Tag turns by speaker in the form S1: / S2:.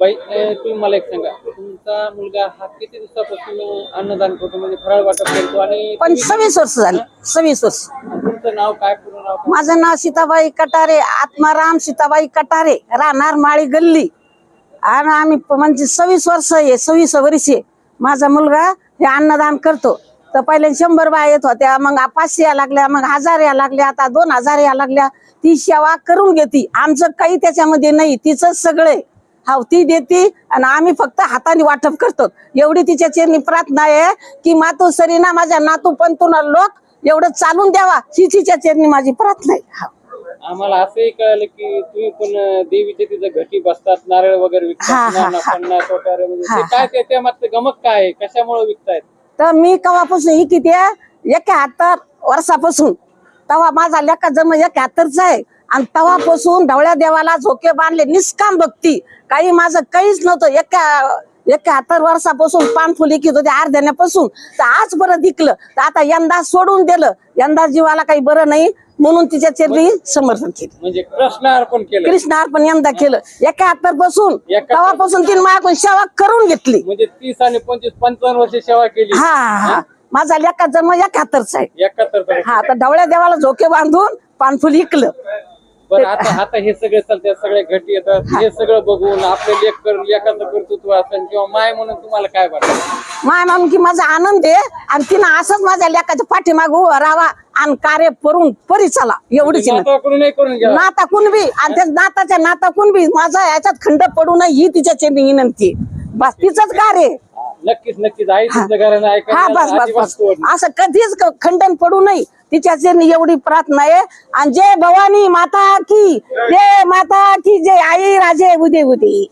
S1: बाई तुम्ही मला एक सांगा. तुमचा मुलगा हा किती दिवसापासून अन्नदान करतो? म्हणजे फराळ वाटप करतो आणि
S2: पण सव्वीस वर्ष झाली. सव्वीस वर्ष.
S1: तुमचं नाव काय? पूर्ण नाव काय?
S2: माझं नाव सीताबाई कटारे आत्माराम सीताबाई कटारे. राहणार माळी गल्ली. आणि आम्ही प- म्हणजे सव्वीस वर्ष आहे सव्वीस वर्ष माझा मुलगा हे अन्नदान करतो. तर पहिले शंभर बाया येत होत्या मग पाचशे या लागल्या मग हजार या लागल्या आता दोन हजार या लागल्या. ती सेवा करून घेते. आमचं काही त्याच्यामध्ये नाही तिचं सगळे. हा ती देते आणि आम्ही फक्त हाताने वाटप करतो. एवढी तिच्या चरणी प्रार्थना आहे की मातू सरीना माझ्या नातू पंतूना लोक एवढं चालून द्यावा. ही तिच्या चरणी माझी प्रार्थना आहे.
S1: आम्हाला असंही कळलं की तुम्ही पण देवीचे तिथं घटी बसतात नारळ वगैरे विकतात म्हणजे ते काय त्याच्या मागचं गमक काय कशामुळे विकतायत?
S2: तर मी कवापासून ही किती आहे? एकाहत्तर वर्षापासून. तवा माझा लेखा जन्म एकाहत्तरचा आहे. आणि तवापासून ढवळ्या देवाला झोके बांधले निष्काम भक्ती. काही माझं काहीच नव्हतं. एका एकाहत्तर वर्षापासून पानफुली कित होते अर्ध्याण्यापासून तर आज बरं दिकलं तर आता यंदा सोडून दिलं. यंदा जीवाला काही बरं नाही. म्हणून तिच्या चरणी समर्थन केलं.
S1: म्हणजे कृष्ण अर्पण केलं.
S2: कृष्ण अर्पण यंदा केलं. एकाहत्तरपासून
S1: एकाहत्तर-
S2: तेव्हापासून तिने माझ्याकडून सेवा करून घेतली.
S1: म्हणजे तीस आणि पंचवीस पंचावन्न वर्ष सेवा केली.
S2: हा हा माझा लेखा जन्म एकाहत्तरचा आहे
S1: एकाहत्तर
S2: हा तर ढवळ्या देवाला झोके बांधून पानफुल इकलं.
S1: बरं आता आता हे सगळे चालतात सगळे घटी येतात. हे. सगळं बघून आपले लेख कर लेखाचं कर्तृत्व असेल किंवा माय म्हणून तुम्हाला काय वाटतं?
S2: माय म्हणून की माझा आनंद आहे. आणि तिनं असंच माझ्या लेखाच्या पाठीमाग उभं राहावा आणि कार्य करून परी चला. एवढीच
S1: करून घ्या
S2: नाता कुणबी आणि त्या नाताच्या नाता कुणबी माझा याच्यात खंड पडू नये ही तिच्या चरणी विनंती. बस तिचंच कार्य आहे.
S1: नक्कीच नक्कीच. आई तुमच्या घरानं
S2: हा बस बस बस. असं कधीच क- खंडन पडू नये. तिच्या चरणी एवढी प्रार्थना आहे. आणि जय भवानी माता की जय माता की जय आई राजे उदे उदे